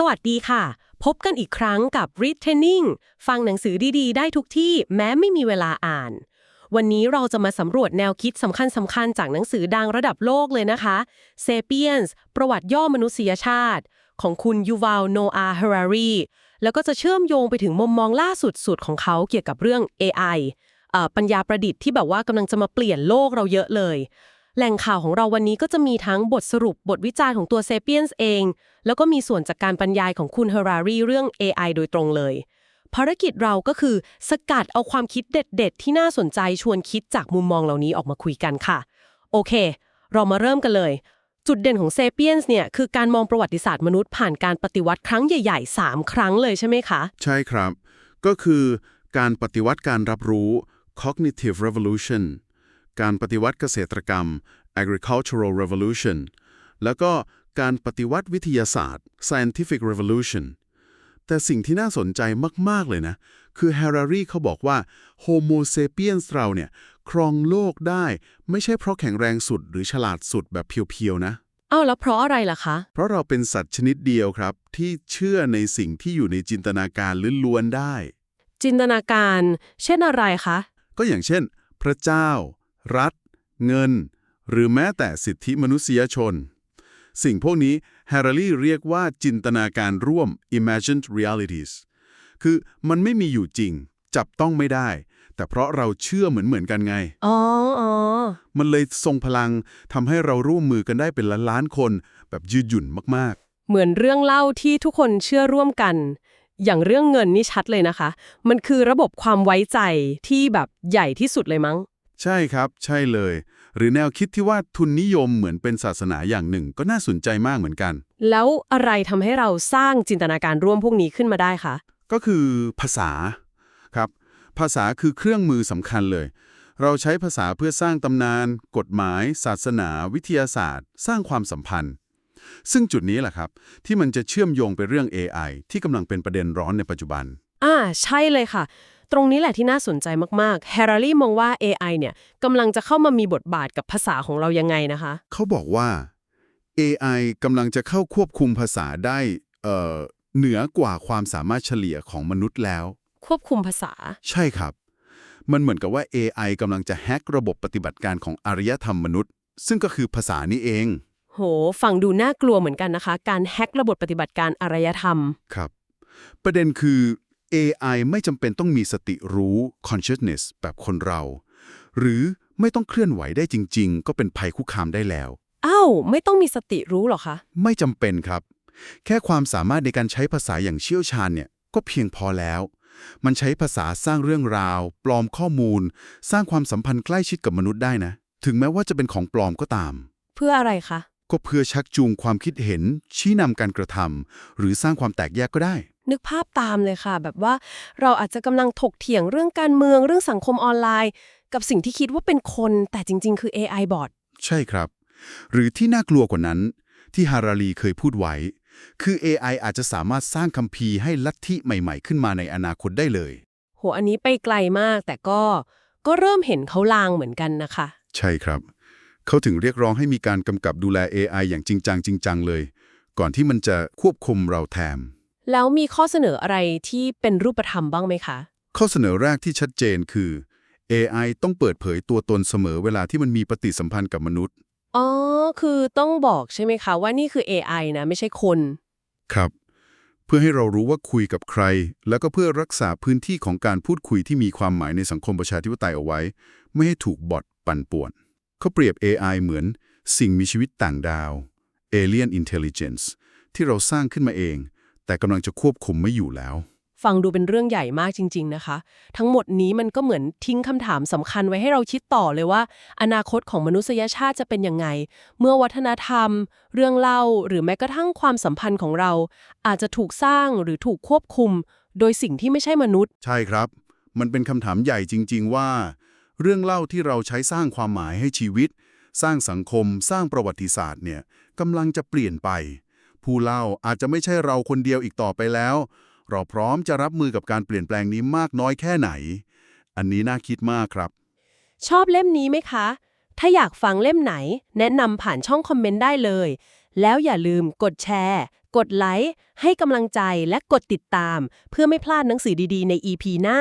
สวัสดีค่ะ พบกันอีกครั้งกับ Read Training ฟังหนังสือดีๆ ได้ทุกที่แม้ไม่มีเวลาอ่าน วันนี้เราจะมาสำรวจแนวคิดสำคัญสำคัญๆจากหนังสือดังระดับโลกเลยนะคะ Sapiens ประวัติย่อมนุษยชาติ ของคุณยูวัลโนอาฮารารีแล้วก็จะเชื่อมโยงไปถึงมุมมองล่าสุดๆของเขาเกี่ยวกับเรื่อง AI เออปัญญาประดิษฐ์ที่แบบว่ากำลังจะมาเปลี่ยนโลกเราเยอะเลย แหล่งข่าวของเราวันนี้ก็จะมีทั้งบทสรุปบทวิจารณ์ของตัว Sapiens เอง แล้วก็มีส่วนจากการบรรยายของคุณเฮารารีเรื่อง AI โดยตรงเลย ภารกิจเราก็คือ สกัดเอาความคิดเด็ด ๆ ที่น่าสนใจชวนคิดจากมุมมองเหล่านี้ออกมาคุยกันค่ะ โอเค เรามาเริ่มกันเลย จุดเด่นของ Sapiens เนี่ยคือการมองประวัติศาสตร์มนุษย์ผ่านการปฏิวัติครั้งใหญ่ๆ 3 ครั้งเลยใช่ไหมคะ ใช่ครับ ก็คือการปฏิวัติการรับรู้ cognitive revolution การปฏิวัติเกษตรกรรม agricultural revolution แล้วก็การปฏิวัติวิทยาศาสตร์ scientific revolution แต่สิ่งที่น่าสนใจมาก ๆ เลยนะ คือแฮร์รารีเขาบอกว่า Homo sapiens เราเนี่ย ครองโลกได้ไม่ใช่เพราะแข็งแรงสุดหรือฉลาดสุดแบบเพียว ๆ นะอ้าวแล้วเพราะอะไรล่ะคะ เพราะเราเป็นสัตว์ชนิดเดียวครับ ที่เชื่อในสิ่งที่อยู่ในจินตนาการล้วนๆได้ จินตนาการ เช่นอะไรคะ ก็อย่างเช่น พระเจ้า รัฐ เงิน หรือแม้แต่สิทธิมนุษยชน สิ่งพวกนี้แฮร์รี่เรียกว่าจินตนาการร่วม imagined realities คือมันไม่มีอยู่จริง จับต้องไม่ได้ แต่เพราะเราเชื่อเหมือนเหมือนๆกันไง อ๋ออ๋อมันเลยทรงพลังทำให้เราร่วมมือกันได้เป็นล้านๆคน แบบยืดหยุ่นมากเหมือนเรื่องเล่าที่ทุกคนเชื่อร่วมกัน อย่างเรื่องเงินนี่ชัดเลยนะคะ มันคือระบบความไว้ใจที่แบบใหญ่ที่สุดเลยมั้งๆ ใช่ครับใช่เลย หรือแนวคิดที่ว่าทุนนิยมเหมือนเป็นศาสนาอย่างหนึ่ง ก็น่าสนใจมากเหมือนกัน แล้วอะไรทำให้เราสร้างจินตนาการร่วมพวกนี้ขึ้นมาได้คะ ก็คือภาษาครับ ภาษาคือเครื่องมือสำคัญเลย เราใช้ภาษาเพื่อสร้างตำนาน กฎหมาย ศาสนา วิทยาศาสตร์ สร้างความสัมพันธ์ ซึ่งจุดนี้แหละครับ ที่มันจะเชื่อมโยงไปเรื่อง AI ที่กำลังเป็นประเด็นร้อนในปัจจุบัน อ่า ใช่เลยค่ะ ตรงนี้แหละที่น่าสนใจมากๆแฮร์รี่มองว่า AI เนี่ยกำลังจะเข้ามามีบทบาทกับภาษาของเรายังไงนะคะ เขาบอกว่า AI กำลังจะเข้าควบคุมภาษาได้เอ่อเหนือกว่าความสามารถเฉลี่ยของมนุษย์แล้ว ควบคุมภาษา ใช่ครับ มันเหมือนกับว่า AI กำลังจะแฮกระบบปฏิบัติการของอารยธรรมมนุษย์ ซึ่งก็คือภาษานี้เอง โห ฟังดูน่ากลัวเหมือนกันนะคะ การแฮ็กระบบปฏิบัติการอารยธรรม ครับ ประเด็นคือ AI ไม่จำเป็นต้องมีสติรู้ consciousness แบบคนเรา หรือไม่ต้องเคลื่อนไหวได้จริง ๆ ก็เป็นภัยคุกคามได้แล้วอ้าวไม่ต้องมีสติรู้หรอคะ ไม่จำเป็นครับ แค่ความสามารถในการใช้ภาษาอย่างเชี่ยวชาญเนี่ยก็เพียงพอแล้ว มันใช้ภาษาสร้างเรื่องราว ปลอมข้อมูล สร้างความสัมพันธ์ใกล้ชิดกับมนุษย์ได้นะ ถึงแม้ว่าจะเป็นของปลอมก็ตาม เพื่ออะไรคะ ก็เพื่อชักจูงความคิดเห็น ชี้นำการกระทำหรือสร้างความแตกแยกก็ได้ นึกภาพตามเลยค่ะ แบบว่าเราอาจจะกำลังถกเถียงเรื่องการเมืองเรื่องสังคมออนไลน์ กับสิ่งที่คิดว่าเป็นคน แต่จริง ๆ คือ AI บอทใช่ครับ หรือที่น่ากลัวกว่านั้น ที่ฮาราลีเคยพูดไว้ คือ AI อาจจะสามารถสร้างคัมภีร์ให้ลัทธิใหม่ ๆ ขึ้นมาในอนาคตได้เลยโหอันนี้ไปไกลมาก แต่ก็ก็เริ่มเห็นเขาลางเหมือนกันนะคะ ใช่ครับ เขาถึงเรียกร้องให้มีการกำกับดูแล AI อย่างจริงจังจริงจังเลย ก่อนที่มันจะควบคุมเราแทน แล้วมีข้อเสนออะไรที่เป็นรูปธรรมบ้างไหมคะ ข้อเสนอแรกที่ชัดเจนคือ AI ต้องเปิดเผยตัวตนเสมอเวลาที่มันมีปฏิสัมพันธ์กับมนุษย์ อ๋อ คือต้องบอกใช่ไหมคะว่านี่คือ AI นะ ไม่ใช่คน ครับ เพื่อให้เรารู้ว่าคุยกับใคร แล้วก็เพื่อรักษาพื้นที่ของการพูดคุยที่มีความหมายในสังคมประชาธิปไตยเอาไว้ ไม่ให้ถูกบอทปั่นป่วน เขาเปรียบ AI เหมือน สิ่งมีชีวิตต่างดาว Alien Intelligence ที่เราสร้างขึ้นมาเอง แต่กำลังจะควบคุมไม่อยู่แล้ว ฟังดูเป็นเรื่องใหญ่มากจริง ๆนะคะ ทั้งหมดนี้มันก็เหมือนทิ้งคำถามสำคัญไว้ให้เราคิดต่อเลยว่า อนาคตของมนุษยชาติจะเป็นยังไง เมื่อวัฒนธรรม เรื่องเล่า หรือแม้กระทั่งความสัมพันธ์ของเรา อาจจะถูกสร้างหรือถูกควบคุม โดยสิ่งที่ไม่ใช่มนุษย์ ใช่ครับ มันเป็นคำถามใหญ่จริง ๆ ว่า เรื่องเล่าที่เราใช้สร้างความหมายให้ชีวิต สร้างสังคม สร้างประวัติศาสตร์เนี่ยกำลังจะเปลี่ยนไป ผู้เล่าอาจจะไม่ใช่เราคนเดียวอีกต่อไปแล้ว เราพร้อมจะรับมือกับการเปลี่ยนแปลงนี้มากน้อยแค่ไหน อันนี้น่าคิดมากครับ ชอบเล่มนี้ไหมคะ ถ้าอยากฟังเล่มไหน แนะนำผ่านช่องคอมเมนต์ได้เลย แล้วอย่าลืมกดแชร์กกดไลค์ให้กำลังใจและกดติดตาม เพื่อไม่พลาดหนังสือดีๆ ใน EP หน้า